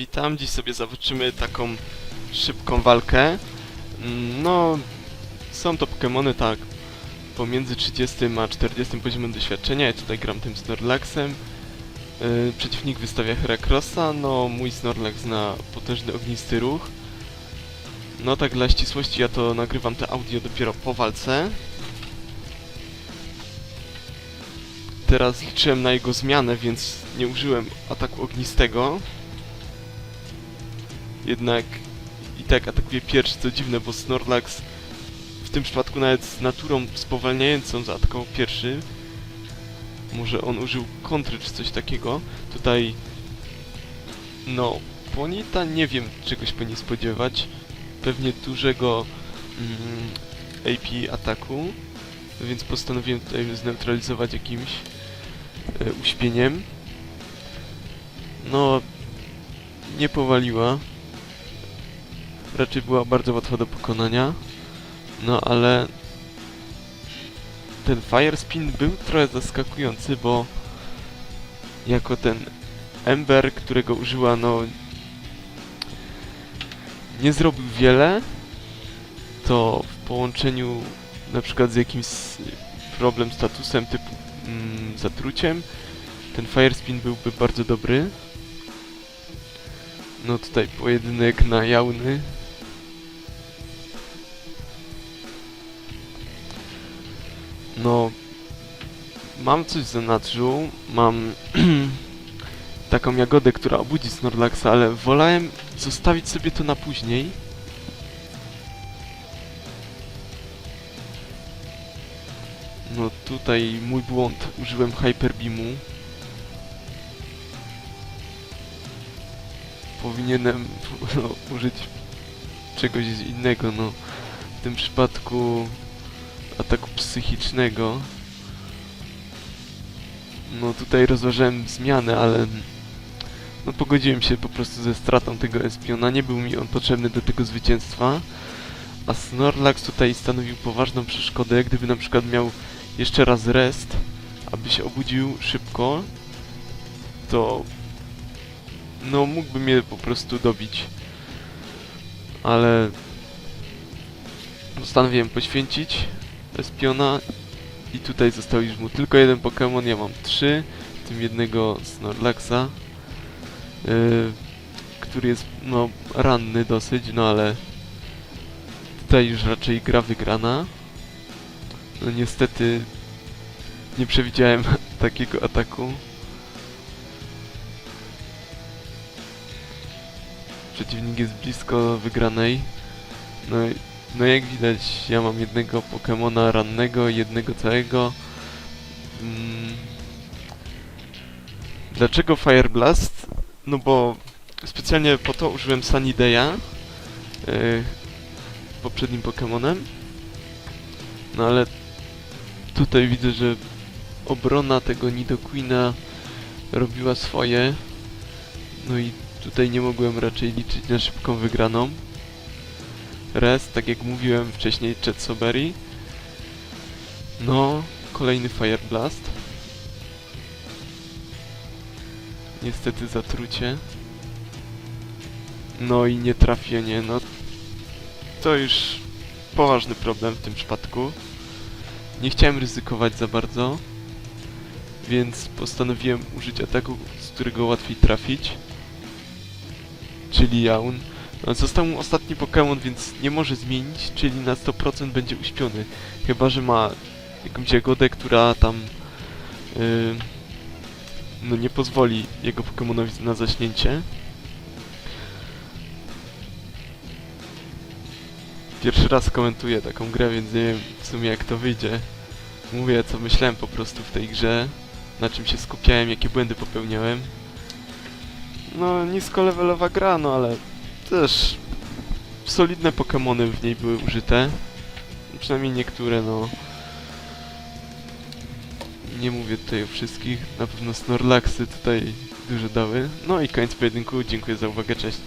witam. Dziś sobie zobaczymy taką szybką walkę. No, są to Pokémony tak pomiędzy 30 a 40 poziomem doświadczenia. Ja tutaj gram tym Snorlaxem. Yy, przeciwnik wystawia Heracrossa. No, mój Snorlax zna potężny ognisty ruch. No tak dla ścisłości ja to nagrywam te audio dopiero po walce. Teraz liczyłem na jego zmianę, więc nie użyłem ataku ognistego. Jednak i tak atakuje pierwszy, co dziwne, bo Snorlax w tym przypadku nawet z naturą spowalniającą zaatakował pierwszy. Może on użył kontry czy coś takiego. Tutaj no, Ponita nie wiem czegoś po niej spodziewać. Pewnie dużego mm, AP ataku. Więc postanowiłem tutaj zneutralizować jakimś e, uśpieniem. No, nie powaliła. Raczej była bardzo łatwa do pokonania. No ale ten Fire Spin był trochę zaskakujący, bo jako ten Ember, którego użyła, no nie zrobił wiele, to w połączeniu na przykład z jakimś problem statusem typu mm, zatruciem, ten Fire Spin byłby bardzo dobry. No tutaj pojedynek na jałny. No, mam coś w zanadrzu, mam taką jagodę, która obudzi Snorlaxa, ale wolałem zostawić sobie to na później. No tutaj mój błąd, użyłem Hyper Beamu. Powinienem no, użyć czegoś innego, no. W tym przypadku ataku psychicznego. No tutaj rozważałem zmianę, ale no pogodziłem się po prostu ze stratą tego Espiona. Nie był mi on potrzebny do tego zwycięstwa. A Snorlax tutaj stanowił poważną przeszkodę. Gdyby na przykład miał jeszcze raz rest, aby się obudził szybko, to no mógłby mnie po prostu dobić. Ale postanowiłem poświęcić Espiona i tutaj został już mu tylko jeden Pokémon, ja mam trzy, w tym jednego Snorlaxa, yy, który jest no ranny dosyć, no ale tutaj już raczej gra wygrana. No niestety nie przewidziałem takiego ataku. Przeciwnik jest blisko wygranej. No, i- no jak widać ja mam jednego Pokemona rannego, jednego całego. Mm. Dlaczego Fire Blast? No bo specjalnie po to użyłem Sunideya yy, poprzednim Pokemonem. No ale tutaj widzę, że obrona tego Nidoqueena robiła swoje. No i tutaj nie mogłem raczej liczyć na szybką wygraną. Rest, tak jak mówiłem wcześniej, Chet Soberi. No, kolejny Fire Blast. Niestety zatrucie. No i nietrafienie, no to już poważny problem w tym przypadku. Nie chciałem ryzykować za bardzo, więc postanowiłem użyć ataku, z którego łatwiej trafić. Czyli Jaun. Został mu ostatni Pokémon, więc nie może zmienić, czyli na 100% będzie uśpiony. Chyba, że ma jakąś jagodę, która tam yy, no nie pozwoli jego Pokémonowi na zaśnięcie. Pierwszy raz komentuję taką grę, więc nie wiem w sumie jak to wyjdzie. Mówię co myślałem po prostu w tej grze, na czym się skupiałem, jakie błędy popełniałem. No, niskolevelowa gra, no ale też solidne Pokémony w niej były użyte. Przynajmniej niektóre, no. Nie mówię tutaj o wszystkich, na pewno Snorlaxy tutaj dużo dały. No i koniec pojedynku, dziękuję za uwagę, cześć.